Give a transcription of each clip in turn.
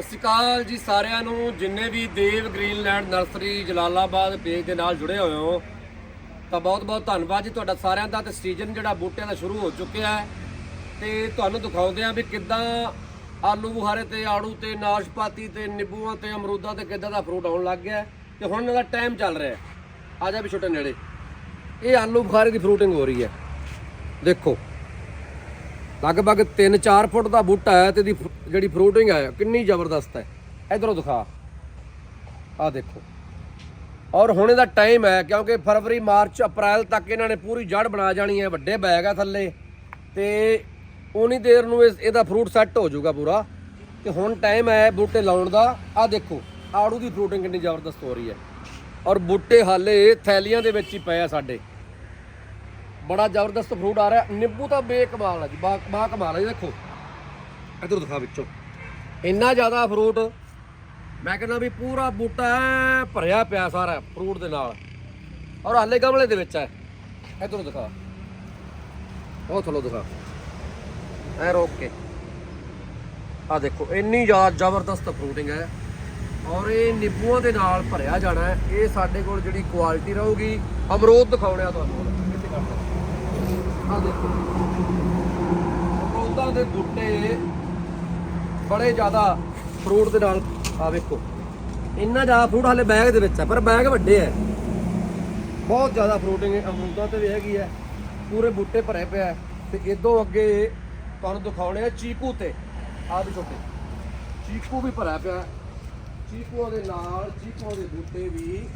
ਸਤਿ ਸ਼੍ਰੀ ਅਕਾਲ ਜੀ ਸਾਰਿਆਂ ਨੂੰ। ਜਿੰਨੇ ਵੀ Dev Greenland nursery Jalalabad page ਦੇ ਨਾਲ ਜੁੜੇ ਹੋਏ ਹੋ, ਤਾਂ ਬਹੁਤ ਬਹੁਤ ਧੰਨਵਾਦ ਜੀ ਤੁਹਾਡਾ ਸਾਰਿਆਂ ਦਾ। ਤੇ ਸੀਜ਼ਨ ਜਿਹੜਾ ਬੂਟਿਆਂ ਦਾ ਸ਼ੁਰੂ ਹੋ ਚੁੱਕਿਆ ਹੈ। ਤੇ ਤੁਹਾਨੂੰ ਦਿਖਾਉਂਦੇ ਆ ਵੀ ਕਿੱਦਾਂ ਆਲੂ ਬੁਖਾਰੇ ਤੇ ਆੜੂ ਤੇ ਨਾਸ਼ਪਾਤੀ ਤੇ ਨਿੰਬੂਆਂ ਤੇ ਅਮਰੂਦਾਂ ਤੇ ਕਿੱਦਾਂ ਦਾ ਫਰੂਟ ਆਉਣ ਲੱਗ ਗਿਆ ਹੈ। ਤੇ ਹੁਣ ਇਹਨਾਂ ਦਾ ਟਾਈਮ ਚੱਲ ਰਿਹਾ ਆ ਜਾ ਵੀ ਛੋਟੇ ਨੇੜੇ। ਇਹ ਆਲੂ ਬੁਖਾਰੇ ਦੀ ਫਰੂਟਿੰਗ ਹੋ ਰਹੀ ਹੈ। ਦੇਖੋ। ਲਗਭਗ 3-4 ਫੁੱਟ ਦਾ ਬੂਟਾ ਹੈ ਤੇ ਦੀ ਜਿਹੜੀ ਫਰੂਟਿੰਗ ਹੈ, ਕਿੰਨੀ ਜ਼ਬਰਦਸਤ ਹੈ। ਇਧਰੋਂ ਦਿਖਾ। ਆ ਦੇਖੋ। ਔਰ ਹੁਣ ਇਹਦਾ ਟਾਈਮ ਹੈ, ਕਿਉਂਕਿ ਫਰਵਰੀ, ਮਾਰਚ, ਅਪ੍ਰੈਲ ਤੱਕ ਇਹਨਾਂ ਨੇ ਪੂਰੀ ਜੜ ਬਣਾ ਜਾਣੀ ਹੈ, ਵੱਡੇ ਬੈਗ ਆ ਥੱਲੇ। ਤੇ ਉਨੀ ਦੇਰ ਨੂੰ ਇਸ- ਇਹਦਾ ਫਰੂਟ ਸੈੱਟ ਹੋ ਜਾਊਗਾ ਪੂਰਾ। ਤੇ ਹੁਣ ਟਾਈਮ ਹੈ ਬੂਟੇ ਲਾਉਣ ਦਾ। ਆ ਦੇਖੋ, ਆੜੂ ਦੀ ਫਰੂਟਿੰਗ ਕਿੰਨੀ ਜ਼ਬਰਦਸਤ ਹੋ ਰਹੀ ਹੈ। ਔਰ ਬੂਟੇ ਹਾਲੇ ਥੈਲੀਆਂ ਦੇ ਵਿੱਚ ਹੀ ਪਏ ਆ ਸਾਡੇ। ਬੜਾ ਜ਼ਬਰਦਸਤ ਫਰੂਟ ਆ ਰਿਹਾ। ਨਿੰਬੂ ਤਾਂ ਬੇਕਮਾਲ ਹੈ ਜੀ, ਬਾ ਬਾ ਕਮਾਲ ਹੈ ਜੀ, ਦੇਖੋ। ਇਧਰ ਦਿਖਾ ਵਿੱਚੋਂ। ਇੰਨਾ ਜ਼ਿਆਦਾ ਫਰੂਟ ਮੈਂ ਕਹਿੰਦਾ ਵੀ ਪੂਰਾ ਬੂਟਾ ਭਰਿਆ ਪਿਆ ਸਾਰਾ ਫਰੂਟ ਦੇ ਨਾਲ। ਔਰ ਹਾਲੇ ਗਮਲੇ ਦੇ ਵਿੱਚ ਹੈ ਇਧਰ ਦਿਖਾ। ਉਹ ਥੱਲੋਂ ਦਿਖਾ। ਐ ਰੋਕ ਕੇ। ਆ ਦੇਖੋ, ਇੰਨੀ ਜ਼ਿਆਦਾ ਜ਼ਬਰਦਸਤ ਫਰੂਟਿੰਗ ਹੈ ਔਰ ਇਹ ਨਿੰਬੂਆਂ ਦੇ ਨਾਲ ਭਰਿਆ ਜਾਣਾ ਹੈ ਇਹ ਸਾਡੇ ਕੋਲ ਜਿਹੜੀ ਕੁਆਲਿਟੀ ਰਹੂਗੀ, ਅਮਰੂਦ ਦਿਖਾਉਣੇ ਆ ਤੁਹਾਨੂੰ ਆ ਦੇਖੋ। ਅਮਰੂਦਾਂ ਦੇ ਬੂਟੇ ਬੜੇ ਜ਼ਿਆਦਾ ਫਰੂਟ ਦੇ ਨਾਲ ਆ ਵੇਖੋ। ਇੰਨਾ ਜ਼ਿਆਦਾ ਫਰੂਟ ਹਾਲੇ ਬੈਗ ਦੇ ਵਿੱਚ ਹੈ, ਪਰ ਬੈਗ ਵੱਡੇ ਹੈ। ਬਹੁਤ ਜ਼ਿਆਦਾ ਫਰੂਟਿੰਗ ਅਮਰੂਦਾਂ ਤੇ ਵੀ ਹੈਗੀ ਹੈ। ਪੂਰੇ ਬੂਟੇ ਭਰੇ ਪਿਆ ਹੈ। ਤੇ ਇਦੋਂ ਅੱਗੇ ਤੁਹਾਨੂੰ ਦਿਖਾਉਣੇ ਆ ਚੀਕੂ ਤੇ। ਆਹ ਵੀ ਛੋਟੇ। ਚੀਕੂ ਵੀ ਭਰਿਆ ਪਿਆ ਚੀਕੂਆਂ ਦੇ ਨਾਲ, ਚੀਕੂਆਂ ਦੇ ਬੂਟੇ ਵੀ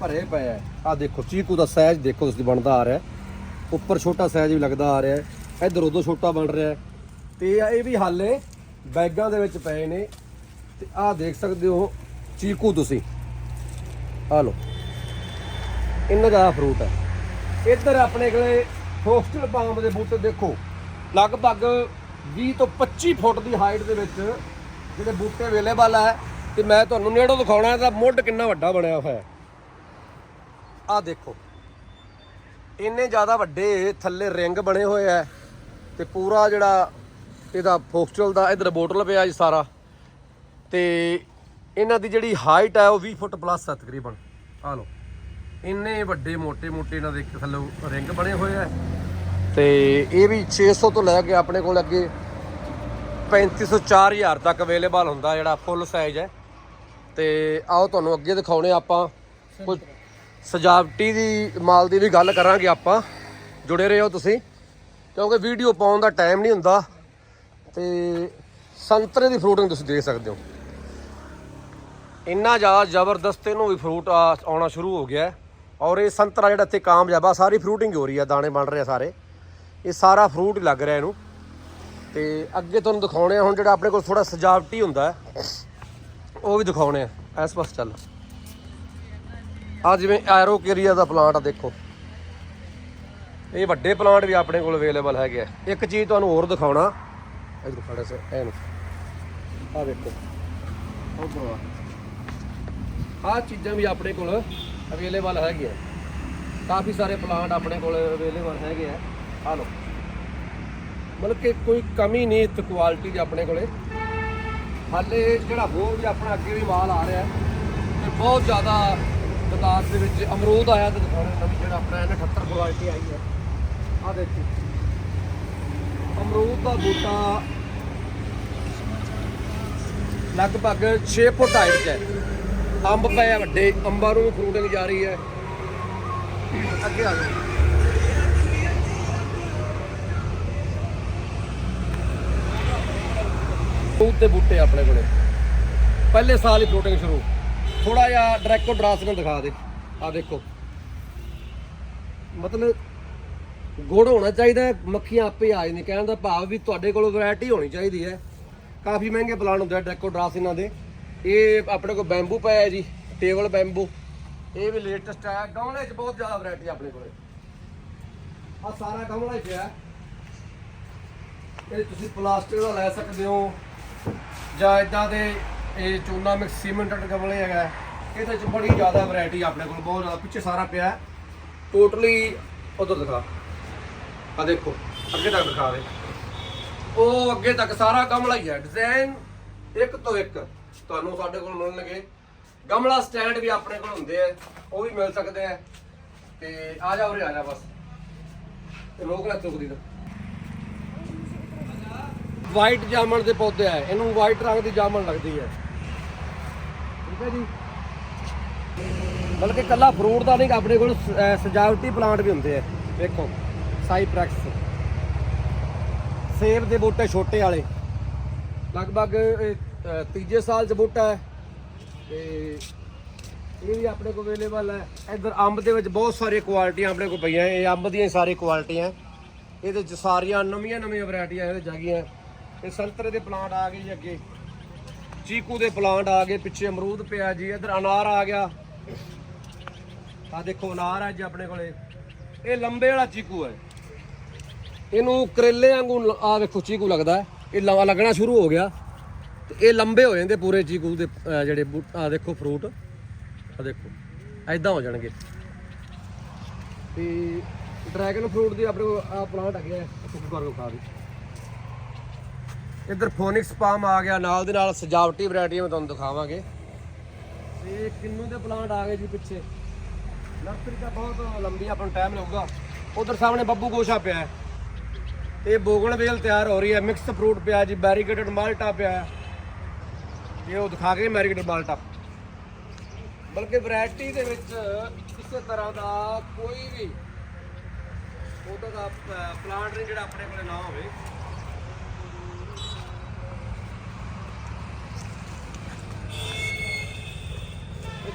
ਭਰੇ ਪਏ ਆ ਆ ਦੇਖੋ, ਚੀਕੂ ਦਾ ਸਾਈਜ਼ ਦੇਖੋ, ਤੁਸੀਂ ਬਣਦਾ ਆ ਰਿਹਾ ਉੱਪਰ ਛੋਟਾ ਸਾਈਜ਼ ਵੀ ਲੱਗਦਾ ਆ ਰਿਹਾ ਹੈ। ਇਧਰ ਉਦੋਂ ਛੋਟਾ ਬਣ ਰਿਹਾ ਹੈ। ਤੇ ਇਹ ਵੀ ਹਾਲੇ ਬੈਗਾਂ ਦੇ ਵਿੱਚ ਪਏ ਨੇ। ਤੇ ਆਹ ਦੇਖ ਸਕਦੇ ਹੋ ਚੀਕੂ ਤੁਸੀਂ। ਆ ਲਓ। ਇੰਨਾ ਜ਼ਿਆਦਾ ਫਰੂਟ ਹੈ। ਇੱਧਰ ਆਪਣੇ ਕੋਲੇ ਹੋਸਟਲ ਪਾਮ ਦੇ ਬੂਟੇ ਦੇਖੋ। ਲਗਭਗ 20 ਤੋਂ 25 ਫੁੱਟ ਦੀ ਹਾਈਟ ਦੇ ਵਿੱਚ ਜਿਹੜੇ ਬੂਟੇ ਅਵੇਲੇਬਲ ਹੈ ਤੇ ਮੈਂ ਤੁਹਾਨੂੰ ਨੇੜੋਂ ਦਿਖਾਉਣਾ ਇਹਦਾ ਮੁੱਢ ਕਿੰਨਾ ਵੱਡਾ ਬਣਿਆ ਹੋਇਆ ਹੈ। ਆਹ ਦੇਖੋ। ਇੰਨੇ ਜ਼ਿਆਦਾ ਵੱਡੇ ਥੱਲੇ ਰਿੰਗ ਬਣੇ ਹੋਏ ਆ ਤੇ ਪੂਰਾ ਜਿਹੜਾ ਇਹਦਾ ਫੋਕਸਲ ਦਾ ਇਧਰ ਬੋਟਲ ਪਿਆ ਜੀ ਸਾਰਾ। ਤੇ ਇਹਨਾਂ ਦੀ ਜਿਹੜੀ ਹਾਈਟ ਹੈ ਉਹ 20 ਫੁੱਟ ਪਲੱਸ ਹੈ ਤਕਰੀਬਨ। ਆ ਲਓ। ਇੰਨੇ ਵੱਡੇ ਮੋਟੇ ਮੋਟੇ ਇਹਨਾਂ ਦੇ ਇੱਕ ਥੱਲੇ ਰਿੰਗ ਬਣੇ ਹੋਏ ਆ। ਤੇ ਇਹ ਵੀ 600 ਤੋਂ ਲੈ ਕੇ ਆਪਣੇ ਕੋਲ ਅੱਗੇ 3500 4000 ਤੱਕ ਅਵੇਲੇਬਲ ਹੁੰਦਾ ਜਿਹੜਾ ਫੁੱਲ ਸਾਈਜ਼ ਹੈ। ਤੇ ਆਓ ਤੁਹਾਨੂੰ ਅੱਗੇ ਦਿਖਾਉਣੇ ਆਪਾਂ। ਕੁਝ ਸਜਾਵਟੀ ਦੀ, ਮਾਲ ਦੀ ਵੀ ਗੱਲ ਕਰਾਂਗੇ ਆਪਾਂ। ਜੁੜੇ ਰਹੋ ਤੁਸੀਂ। ਕਿਉਂਕਿ ਵੀਡੀਓ ਪਾਉਣ ਦਾ ਟਾਈਮ ਨਹੀਂ ਹੁੰਦਾ। ਤੇ ਸੰਤਰੇ ਦੀ ਫਰੂਟਿੰਗ ਤੁਸੀਂ ਦੇਖ ਸਕਦੇ ਹੋ। ਇੰਨਾ ਜ਼ਿਆਦਾ ਜ਼ਬਰਦਸਤ ਇਹਨੂੰ ਵੀ ਫਰੂਟ ਆ- ਆਉਣਾ ਸ਼ੁਰੂ ਹੋ ਗਿਆ ਔਰ ਇਹ ਸੰਤਰਾ ਜਿਹੜਾ ਇੱਥੇ ਕਾਮਯਾਬ ਆ, ਸਾਰੀ ਫਰੂਟਿੰਗ ਹੋ ਰਹੀ ਆ, ਦਾਣੇ ਬਣ ਰਹੇ ਆ ਸਾਰੇ। ਇਹ ਸਾਰਾ ਫਰੂਟ ਹੀ ਲੱਗ ਰਿਹਾ ਇਹਨੂੰ। ਤੇ ਅੱਗੇ ਤੁਹਾਨੂੰ ਦਿਖਾਉਣੇ ਆ, ਹੁਣ ਜਿਹੜਾ ਆਪਣੇ ਕੋਲ ਥੋੜਾ ਸਜਾਵਟੀ ਹੁੰਦਾ ਉਹ ਵੀ ਦਿਖਾਉਣੇ ਆ। ਇਸ ਪਾਸ ਚੱਲ। ਆ ਜਿਵੇਂ ਐਰੋ ਕੇਰੀਆ ਦਾ ਪਲਾਂਟ ਆ ਦੇਖੋ। ਇਹ ਵੱਡੇ ਪਲਾਂਟ ਵੀ ਆਪਣੇ ਕੋਲ ਅਵੇਲੇਬਲ ਹੈਗੇ ਆ। ਇੱਕ ਚੀਜ਼ ਤੁਹਾਨੂੰ ਹੋਰ ਦਿਖਾਉਣਾ। ਇਧਰ ਖੜਾ ਸੇ ਐਨੂੰ ਆ ਦੇਖੋ। ਉਹ ਆ ਚੀਜ਼ਾਂ ਵੀ ਆਪਣੇ ਕੋਲ ਅਵੇਲੇਬਲ ਹੈਗੀਆਂ। ਕਾਫੀ ਸਾਰੇ ਪਲਾਂਟ ਆਪਣੇ ਕੋਲ ਅਵੇਲੇਬਲ ਹੈਗੇ ਆ। ਆ ਲਓ। ਮਤਲਬ ਕਿ ਕੋਈ ਕਮੀ ਨਹੀਂ ਇੱਥੇ ਕੁਆਲਿਟੀ ਦੀ ਆਪਣੇ ਕੋਲੇ। ਹਾਲੇ ਜਿਹੜਾ ਹੋਰ ਵੀ ਆਪਣਾ ਅੱਗੇ ਵੀ ਮਾਲ ਆ ਰਿਹਾ ਹੈ, ਤੇ ਬਹੁਤ ਜ਼ਿਆਦਾ ਬਾਜ਼ਾਰ ਦੇ ਵਿੱਚ ਅਮਰੂਦ ਆਇਆ ਤੇ ਦਿਖਾਉਣਾ ਨਵੀਂ ਜਿਹੜਾ ਆਪਣਾ ਇਹਨੇ 78 ਕੁਆਲਿਟੀ ਆਈ ਹੈ। ਆ ਦੇਖੋ। ਅਮਰੂਦ ਦਾ ਬੂਟਾ ਲਗਭਗ 6 ਫੁੱਟ ਹਾਈਟ 'ਚ ਹੈ। ਅੰਬ ਪਏ ਵੱਡੇ, ਅੰਬਾਂ ਨੂੰ ਵੀ ਫਰੂਟਿੰਗ ਜਾ ਰਹੀ ਹੈ। ਅੱਗੇ ਆ ਜਾਓ। ਫਰੂਟ ਬੂਟੇ ਆਪਣੇ ਕੋਲੇ। ਪਹਿਲੇ ਸਾਲ ਹੀ ਫਰੂਟਿੰਗ ਸ਼ੁਰੂ। ਥੋੜਾ ਜਿਹਾ ਡਰੈਕੋ ਡਰਾਸ ਨੂੰ ਦਿਖਾ ਦੇ। ਆ ਦੇਖੋ। ਮਤਲਬ ਗੁੜ ਹੋਣਾ ਚਾਹੀਦਾ ਮੱਖੀਆਂ ਆਪੇ ਆ ਜਾਂਦੀਆਂ। ਕਹਿਣ ਦਾ ਭਾਵ ਵੀ ਤੁਹਾਡੇ ਕੋਲ ਵੈਰਾਈਟੀ ਹੋਣੀ ਚਾਹੀਦੀ ਹੈ। ਕਾਫੀ ਮਹਿੰਗੇ ਪਲਾਂਟ ਹੁੰਦੇ ਆ ਡਰੈਕੋ ਡਰਾਸ ਇਹਨਾਂ ਦੇ। ਇਹ ਆਪਣੇ ਕੋਲ ਬੈਂਬੂ ਪਿਆ ਹੈ ਜੀ ਟੇਬਲ ਬੈਂਬੂ ਇਹ ਵੀ ਲੇਟੈਸਟ ਹੈ ਗਮਲੇ 'ਚ ਬਹੁਤ ਜ਼ਿਆਦਾ ਵੈਰਾਈਟੀ ਆਪਣੇ ਕੋਲੇ। ਆ ਸਾਰਾ ਗਮਲਾ ਹੀ ਪਿਆ। ਹੈ। ਇਹ ਤੁਸੀਂ ਪਲਾਸਟਿਕ ਦਾ ਲੈ ਸਕਦੇ ਹੋ ਜਾਂ ਇਦਾਂ ਦੇ ਇਹ ਚੂਨਾ ਮਿਕਸ ਸੀਮੈਂਟਡ ਗਮਲੇ ਹੈਗਾ ਇਹਦੇ ਚ ਬੜੀ ਜ਼ਿਆਦਾ ਵੈਰਾਈਟੀ ਆਪਣੇ ਕੋਲ, ਬਹੁਤ ਜ਼ਿਆਦਾ। ਪਿੱਛੇ ਸਾਰਾ ਪਿਆ ਟੋਟਲੀ ਉਧਰ ਦਿਖਾ। ਆ ਦੇਖੋ, ਅੱਗੇ ਤੱਕ ਦਿਖਾ ਦੇ। ਉਹ ਅੱਗੇ ਤੱਕ ਸਾਰਾ ਗਮਲਾ ਹੀ ਹੈ। ਡਿਜ਼ਾਈਨ ਇੱਕ ਤੋਂ ਇੱਕ ਤੁਹਾਨੂੰ ਸਾਡੇ ਕੋਲ ਮਿਲਣਗੇ। ਗਮਲਾ ਸਟੈਂਡ ਵੀ ਆਪਣੇ ਕੋਲ ਹੁੰਦੇ ਆ। ਉਹ ਵੀ ਮਿਲ ਸਕਦੇ ਆ। ਤੇ ਆ ਜਾ ਉਰੇ, ਆ ਜਾ ਬਸ। ਤੇ ਲੋਕ ਨਾ ਚੁੱਕਦੀ ਦਾ ਵਾਈਟ ਜਾਮਣ ਦੇ ਪੌਦੇ ਆ। ਇਹਨੂੰ ਵਾਈਟ ਰੰਗ ਦੀ ਜਾਮਣ ਲੱਗਦੀ ਹੈ। ਠੀਕ ਹੈ ਜੀ। ਬਲਕਿ ਕੱਲਾ ਫਰੂਟ ਦਾ ਨਹੀਂ ਆਪਣੇ ਕੋਲ ਸ- ਅਹ ਸਜਾਵਟੀ ਪਲਾਂਟ ਵੀ ਹੁੰਦੇ ਆ। ਵੇਖੋ ਸਾਈਪ੍ਰੈਕਸ ਸੇਬ ਦੇ ਬੂਟੇ ਛੋਟੇ ਵਾਲੇ। ਲਗਭਗ ਇਹ, ਅਹ, ਤੀਜੇ ਸਾਲ ਚ ਬੂਟਾ ਹੈ। ਤੇ ਇਹ ਵੀ ਆਪਣੇ ਕੋਲ ਅਵੇਲੇਬਲ ਹੈ। ਇੱਧਰ ਅੰਬ ਦੇ ਵਿੱਚ ਬਹੁਤ ਸਾਰੀਆਂ ਕੁਆਲਿਟੀਆਂ ਆਪਣੇ ਕੋਲ ਪਈਆਂ ਇਹ ਅੰਬ ਦੀਆਂ ਹੀ ਸਾਰੀਆਂ ਕੁਆਲਿਟੀਆਂ ਇਹਦੇ ਚ ਸਾਰੀਆਂ ਨਵੀਆਂ ਨਵੀਆਂ ਵੈਰਾਈਟੀਆਂ ਇਹਦੇ ਚ ਹੈਗੀਆਂ। ਇਹ ਸੰਤਰੇ ਦੇ ਪਲਾਂਟ ਆ ਗਏ ਜੀ ਅੱਗੇ। ਚੀਕੂ ਦੇ ਪਲਾਂਟ ਆ ਗਏ ਪਿੱਛੇ ਅਮਰੂਦ ਪਿਆ ਜੀ ਇੱਧਰ ਅਨਾਰ ਆ ਗਿਆ। ਆ ਦੇਖੋ ਅਨਾਰ ਹੈ ਜੀ ਆਪਣੇ ਕੋਲੇ। ਇਹ ਲੰਬੇ ਵਾਲਾ ਚੀਕੂ ਹੈ। ਇਹਨੂੰ ਕਰੇਲੇ ਵਾਂਗੂ ਆ ਵੇਖੋ ਚੀਕੂ ਲੱਗਦਾ ਇਹ ਲ- ਲੱਗਣਾ ਸ਼ੁਰੂ ਹੋ ਗਿਆ। ਤੇ ਇਹ ਲੰਬੇ ਹੋ ਜਾਂਦੇ ਪੂਰੇ ਚੀਕੂ ਦੇ ਅਹ, ਜਿਹੜੇ ਆ ਦੇਖੋ ਫਰੂਟ ਆ ਦੇਖੋ ਐਦਾਂ ਹੋ ਜਾਣਗੇ। ਤੇ ਡਰੈਗਨ ਫਰੂਟ ਦੇ ਆਪਣੇ ਕੋਲ ਆ ਪਲਾਂਟ ਹੈਗੇ ਆ ਸੁੱਕ ਕਰਕੇ ਖਾ ਦੇ ਇੱਧਰ ਫੋਨਿਕਸ ਪਾਮ ਆ ਗਿਆ, ਨਾਲ ਦੇ ਨਾਲ ਸਜਾਵਟੀ ਵੈਰਾਈਟੀਆਂ ਮੈਂ ਤੁਹਾਨੂੰ ਦਿਖਾਵਾਂਗੇ। ਤੇ ਕਿੰਨੂ ਦੇ ਪਲਾਂਟ ਆ ਗਏ ਜੀ ਪਿੱਛੇ। ਨਰਸਰੀ ਤਾਂ ਬਹੁਤ ਲੰਬੀ ਆਪਾਂ ਨੂੰ ਟਾਈਮ ਲੱਗੂਗਾ ਉਧਰ ਸਾਹਮਣੇ ਬੱਬੂ ਗੋਸ਼ਾ ਪਿਆ ਹੈ। ਬੋਗਣ ਵੇਲ ਤਿਆਰ ਹੋ ਰਹੀ ਹੈ ਮਿਕਸ ਫਰੂਟ ਪਿਆ ਜੀ ਬੈਰੀਕੇਟਡ ਮਾਲਟਾ ਪਿਆ ਹੈ। ਇਹ ਉਹ ਦਿਖਾ ਕੇ ਮੈਰੀਕੇਟਡ ਮਾਲਟਾ। ਬਲਕਿ ਵੈਰਾਈਟੀ ਦੇ ਵਿੱਚ ਕਿਸੇ ਤਰ੍ਹਾਂ ਦਾ ਕੋਈ ਵੀ ਉਹਦਾ ਦਾ ਪਲਾਂਟ ਨਹੀਂ ਜਿਹੜਾ ਆਪਣੇ ਕੋਲੇ ਨਾ ਹੋਵੇ।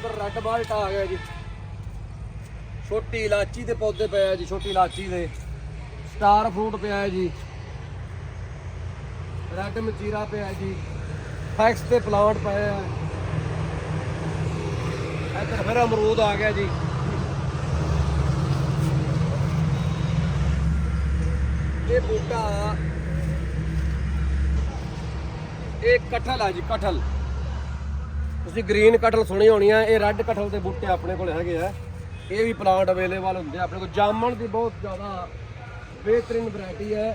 ਇੱਧਰ ਰੈੱਡ ਮਾਲਟਾ ਆ ਗਿਆ ਜੀ। ਛੋਟੀ ਇਲਾਚੀ ਦੇ ਪੌਦੇ ਪਏ ਆ ਜੀ, ਛੋਟੀ ਇਲਾਚੀ ਦੇ। ਸਟਾਰ ਫਰੂਟ ਪਿਆ ਹੈ ਜੀ। ਰੈੱਡ ਮਚੀਰਾ ਪਿਆ ਜੀ। ਫੈਕਸ ਤੇ ਪਲਾਂਟ ਪਏ ਆ। ਇੱਧਰ ਫਿਰ ਅਮਰੂਦ ਆ ਗਿਆ ਜੀ। ਇਹ ਬੂਟਾ ਇਹ ਕਠਲ ਆ ਜੀ, ਕਠਲ। ਤੁਸੀਂ ਗ੍ਰੀਨ ਕਟਲ ਸੁਣੀ ਹੋਣੀ ਆ, ਇਹ ਰੈੱਡ ਕਟਲ ਦੇ ਬੂਟੇ ਆਪਣੇ ਕੋਲ ਹੈਗੇ ਆ। ਇਹ ਵੀ ਪਲਾਂਟ ਅਵੇਲੇਬਲ ਹੁੰਦੇ ਆ ਆਪਣੇ ਕੋਲ। ਜਾਮਣ ਦੀ ਬਹੁਤ ਜ਼ਿਆਦਾ ਬਿਹਤਰੀਨ ਵੈਰਾਈਟੀ ਹੈ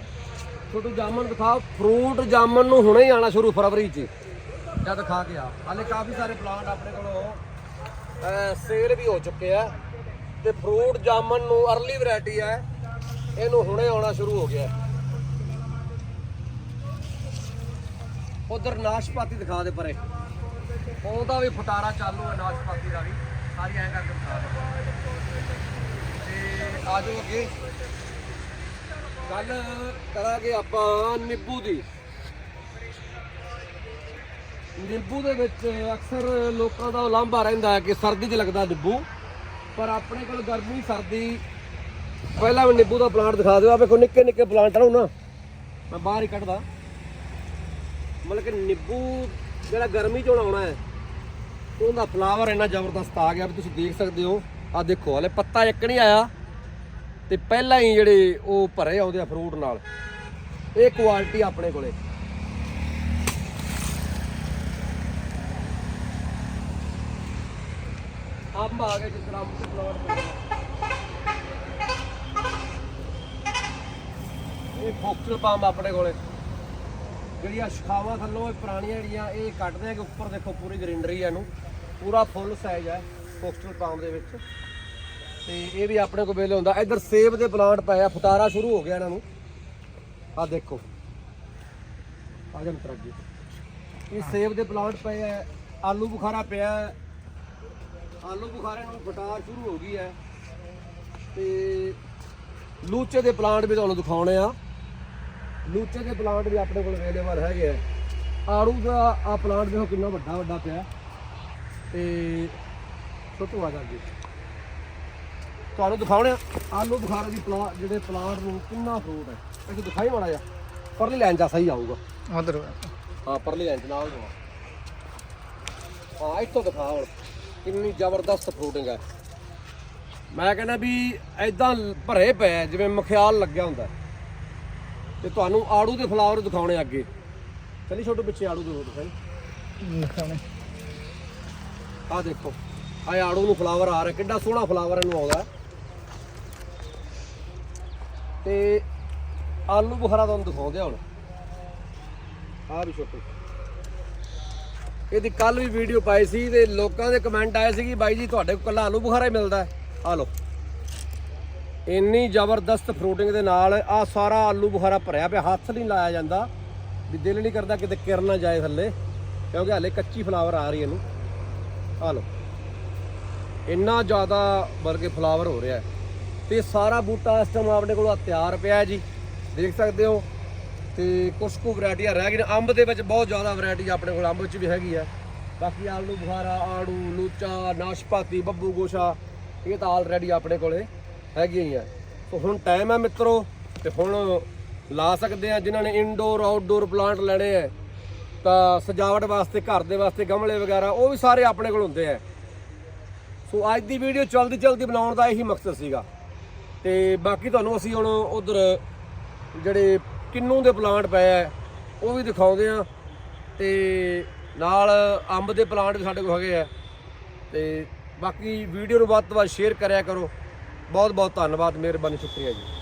ਤੁਹਾਨੂੰ ਜਾਮਣ ਦਿਖਾਓ। ਫਰੂਟ ਜਾਮਣ ਨੂੰ ਹੁਣੇ ਹੀ ਆਣਾ ਸ਼ੁਰੂ, ਫਰਵਰੀ 'ਚ। ਜਦ ਖਾ ਕੇ ਆ। ਹਾਲੇ ਕਾਫੀ ਸਾਰੇ ਪਲਾਂਟ ਆਪਣੇ ਕੋਲ ਸੇਲ ਵੀ ਹੋ ਚੁੱਕੇ ਆ। ਤੇ ਫਰੂਟ ਜਾਮਣ ਨੂੰ ਅਰਲੀ ਵੈਰਾਈਟੀ ਹੈ ਇਹਨੂੰ ਹੁਣੇ ਆਉਣਾ ਸ਼ੁਰੂ ਹੋ ਗਿਆ। ਉਧਰ ਨਾਸ਼ਪਾਤੀ ਦਿਖਾ ਦੇ ਪਰੇ। ਉਹਦਾ ਵੀ ਫਟਾਰਾ ਚਾਲੂ ਹੈ ਨਾਸ਼ਪਾਤੀ ਦਾ ਵੀ। ਸਾਰੀ ਐਂ ਕਰਕੇ ਦਿਖਾ ਤੇ ਆਜੋ ਅੱਗੇ। ਗੱਲ ਕਰਾਂਗੇ ਆਪਾਂ ਨਿੰਬੂ ਦੀ। ਨਿੰਬੂ ਦੇ ਵਿੱਚ ਅਕਸਰ ਲੋਕਾਂ ਦਾ ਉਲਾਂਭਾ ਰਹਿੰਦਾ ਹੈ ਕਿ ਸਰਦੀ 'ਚ ਲੱਗਦਾ ਨਿੰਬੂ। ਪਰ ਆਪਣੇ ਕੋਲ ਗਰਮੀ, ਸਰਦੀ, ਪਹਿਲਾਂ ਮੈਂ ਨਿੰਬੂ ਦਾ ਪਲਾਂਟ ਦਿਖਾ ਦਿਓ। ਆ ਵੇਖੋ, ਨਿੱਕੇ ਨਿੱਕੇ ਪਲਾਂਟ ਆ ਨਾ। ਮੈਂ ਬਾਹਰ ਹੀ ਕੱਢਦਾ। ਮਤਲਬ ਕਿ ਨਿੰਬੂ ਜਿਹੜਾ ਗਰਮੀ ਚੋਂ ਆਉਣਾ ਹੈ, ਉਹਦਾ ਫਲਾਵਰ ਇੰਨਾ ਜ਼ਬਰਦਸਤ ਆ ਗਿਆ ਵੀ ਤੁਸੀਂ ਦੇਖ ਸਕਦੇ ਹੋ। ਆ ਦੇਖੋ, ਹਲੇ ਪੱਤਾ ਇੱਕ ਨਹੀਂ ਆਇਆ ਤੇ ਪਹਿਲਾਂ ਹੀ ਜਿਹੜੇ ਉਹ ਭਰੇ ਆਉਂਦੇ ਆ ਫਰੂਟ ਨਾਲ। ਇਹ ਕੁਆਲਿਟੀ ਆਪਣੇ ਕੋਲੇ। ਅੰਬ ਆ ਗਏ ਜਿਸ ਤਰ੍ਹਾਂ ਅੰਬ ਪਲਾਟ ਇਹ ਫੋਕਸਲ ਪਾਮ ਆਪਣੇ ਕੋਲੇ। ਜਿਹੜੀਆਂ ਸ਼ਖਾਵਾਂ ਥੱਲੋਂ ਇਹ ਪੁਰਾਣੀਆਂ ਜਿਹੜੀਆਂ, ਇਹ ਕੱਟਦੇ ਆ ਕਿ ਉੱਪਰ ਦੇਖੋ ਪੂਰੀ ਗ੍ਰੀਨਰੀ ਹੈ ਇਹਨੂੰ। ਪੂਰਾ ਫੁੱਲ ਸਾਈਜ਼ ਹੈ ਫੋਕਸਲ ਪਾਮ ਦੇ ਵਿੱਚ। ਤੇ ਇਹ ਵੀ ਆਪਣੇ ਕੋਲ ਵੇਲੇ ਹੁੰਦਾ। ਇੱਧਰ ਸੇਬ ਦੇ ਪਲਾਂਟ ਪਏ ਆ, ਫਟਾਰਾ ਸ਼ੁਰੂ ਹੋ ਗਿਆ ਇਹਨਾਂ ਨੂੰ। ਆ ਦੇਖੋ। ਆ ਜਾ ਮਿੱਤਰ ਇਹ ਸੇਬ ਦੇ ਪਲਾਂਟ ਪਏ ਆ, ਆਲੂ ਬੁਖਾਰਾ ਪਿਆ। ਆਲੂ ਬੁਖਾਰੇ ਨੂੰ ਫਟਾਰ ਸ਼ੁਰੂ ਹੋ ਗਈ ਹੈ ਤੇ ਲੂਚੇ ਦੇ ਪਲਾਂਟ ਵੀ ਤੁਹਾਨੂੰ ਦਿਖਾਉਣੇ ਆ। ਲੂਚੇ ਦੇ ਪਲਾਂਟ ਵੀ ਆਪਣੇ ਕੋਲ ਅਵੇਲੇਬਲ ਹੈਗੇ ਆ। ਆੜੂ ਦਾ ਆ ਪਲਾਂਟ ਦੇਖੋ ਕਿੰਨਾ ਵੱਡਾ ਵੱਡਾ ਪਿਆ ਤੇ ਛੋਟੂ ਆ ਜਾਂਦੀ ਤੁਹਾਨੂੰ ਦਿਖਾਉਣੇ ਆਲੂ ਬੁਖਾਰੇ ਦੀ ਪਲਾਂਟ ਜਿਹੜੇ ਪਲਾਂਟ ਨੂੰ ਕਿੰਨਾ ਫਰੂਟ ਹੈ। ਇਹ ਦਿਖਾਈ ਮਾੜਾ ਜਿਹਾ। ਪਰਲੀ ਲਾਈਨ ਜਾ ਸਹੀ ਆਊਗਾ। ਉਧਰ ਹਾਂ ਪਰਲੀ ਲਾਈਨ ਨਾਲ ਦਵਾ ਹਾਂ ਇੱਥੋਂ ਦਿਖਾ ਹੁਣ ਕਿੰਨੀ ਜ਼ਬਰਦਸਤ ਫਰੂਟਿੰਗ ਹੈ। ਮੈਂ ਕਹਿੰਦਾ ਵੀ ਐਦਾਂ ਭਰੇ ਪਏ ਜਿਵੇਂ ਮਖਿਆਲ ਲੱਗਿਆ ਹੁੰਦਾ ਤੇ ਤੁਹਾਨੂੰ ਆੜੂ ਦੇ ਫਲਾਵਰ ਦਿਖਾਉਣੇ ਅੱਗੇ। ਚਲੀ ਛੋਟੂ ਪਿੱਛੇ ਆੜੂ ਦੇ ਦਿਖਾਈ ਆਹ ਦੇਖੋ ਆ ਆੜੂ ਨੂੰ ਫਲਾਵਰ ਆ ਰਿਹਾ ਕਿੱਡਾ ਸੋਹਣਾ ਫਲਾਵਰ ਇਹਨੂੰ ਆਉਂਦਾ ਤੇ ਆਲੂ ਬੁਖਾਰਾ ਤੁਹਾਨੂੰ ਦਿਖਾਉਂਦੇ ਆ ਹੁਣ। ਆਹ ਵੀ ਛੋਟੂ। ਇਹਦੀ ਕੱਲ ਵੀ ਵੀਡੀਓ ਪਾਈ ਸੀ ਤੇ ਲੋਕਾਂ ਦੇ ਕਮੈਂਟ ਆਏ ਸੀ ਕਿ ਬਾਈ ਜੀ ਤੁਹਾਡੇ ਕੋਲ ਕੱਲਾ ਆਲੂ ਬੁਖਾਰਾ ਹੀ ਮਿਲਦਾ ਆ ਲਓ। ਇੰਨੀ ਜ਼ਬਰਦਸਤ ਫਰੂਟਿੰਗ ਦੇ ਨਾਲ ਆ ਸਾਰਾ ਆਲੂ ਬੁਖਾਰਾ ਭਰਿਆ ਪਿਆ, ਹੱਥ ਨਹੀਂ ਲਾਇਆ ਜਾਂਦਾ। ਵੀ ਦਿਲ ਨਹੀਂ ਕਰਦਾ ਕਿਤੇ ਕਿਰਨ ਨਾ ਜਾਏ ਥੱਲੇ, ਕਿਉਂਕਿ ਹਲੇ ਕੱਚੀ ਫਲਾਵਰ ਆ ਰਹੀ ਇਹਨੂੰ। ਆ ਲਓ। ਇੰਨਾ ਜ਼ਿਆਦਾ ਵਰਗੇ ਫਲਾਵਰ ਹੋ ਰਿਹਾ ਹੈ। ਤੇ ਸਾਰਾ ਬੂਟਾ ਇਸ ਟਾਈਮ ਆਪਣੇ ਕੋਲ ਤਿਆਰ ਪਿਆ ਜੀ। ਦੇਖ ਸਕਦੇ ਹੋ। ਤੇ ਕੁਝ ਕੁ ਵੈਰਾਈਟੀਆਂ ਰਹਿ ਗਈਆਂ ਅੰਬ ਦੇ ਵਿੱਚ ਬਹੁਤ ਜ਼ਿਆਦਾ ਵੈਰਾਈਟੀ ਆਪਣੇ ਕੋਲ, ਅੰਬ ਵਿੱਚ ਵੀ ਹੈਗੀ ਆ। ਬਾਕੀ ਆਲੂ ਬੁਖਾਰਾ, ਆੜੂ, ਲੂਚਾ, ਨਾਸ਼ਪਾਤੀ, ਬੱਬੂ ਗੋਸ਼ਾ, ਇਹ ਤਾਂ ਆਲਰੇਡੀ ਆਪਣੇ ਕੋਲੇ। ਹੈਗੀਆਂ ਹੀ ਆ। ਸੋ ਹੁਣ ਟਾਈਮ ਹੈ ਮਿੱਤਰੋ, ਤੇ ਹੁਣ ਲਾ ਸਕਦੇ ਆ ਜਿਨ੍ਹਾਂ ਨੇ ਇਨਡੋਰ ਆਊਟਡੋਰ ਪਲਾਂਟ ਲੈਣੇ ਆ। ਤਾਂ ਸਜਾਵਟ ਵਾਸਤੇ, ਘਰ ਦੇ ਵਾਸਤੇ ਗਮਲੇ ਵਗੈਰਾ, ਉਹ ਵੀ ਸਾਰੇ ਆਪਣੇ ਕੋਲ ਹੁੰਦੇ ਆ। ਸੋ ਅੱਜ ਦੀ ਵੀਡੀਓ ਜਲਦੀ ਜਲਦੀ ਬਣਾਉਣ ਦਾ ਇਹੀ ਮਕਸਦ ਸੀਗਾ। ਤੇ ਬਾਕੀ ਤੁਹਾਨੂੰ ਅਸੀਂ ਹੁਣ ਉਧਰ ਜਿਹੜੇ ਕਿੰਨੂ ਦੇ ਪਲਾਂਟ ਪਏ ਆ, ਉਹ ਵੀ ਦਿਖਾਉਂਦੇ ਆ। ਤੇ ਨਾਲ ਅੰਬ ਦੇ ਪਲਾਂਟ ਵੀ ਸਾਡੇ ਕੋਲ ਹੈਗੇ ਆ। ਤੇ ਬਾਕੀ ਵੀਡੀਓ ਨੂੰ ਵੱਧ ਤੋਂ ਵੱਧ ਸ਼ੇਅਰ ਕਰਿਆ ਕਰੋ। ਬਹੁਤ ਬਹੁਤ ਧੰਨਵਾਦ ਮਿਹਰਬਾਨੀ ਸ਼ੁਕਰੀਆ ਜੀ।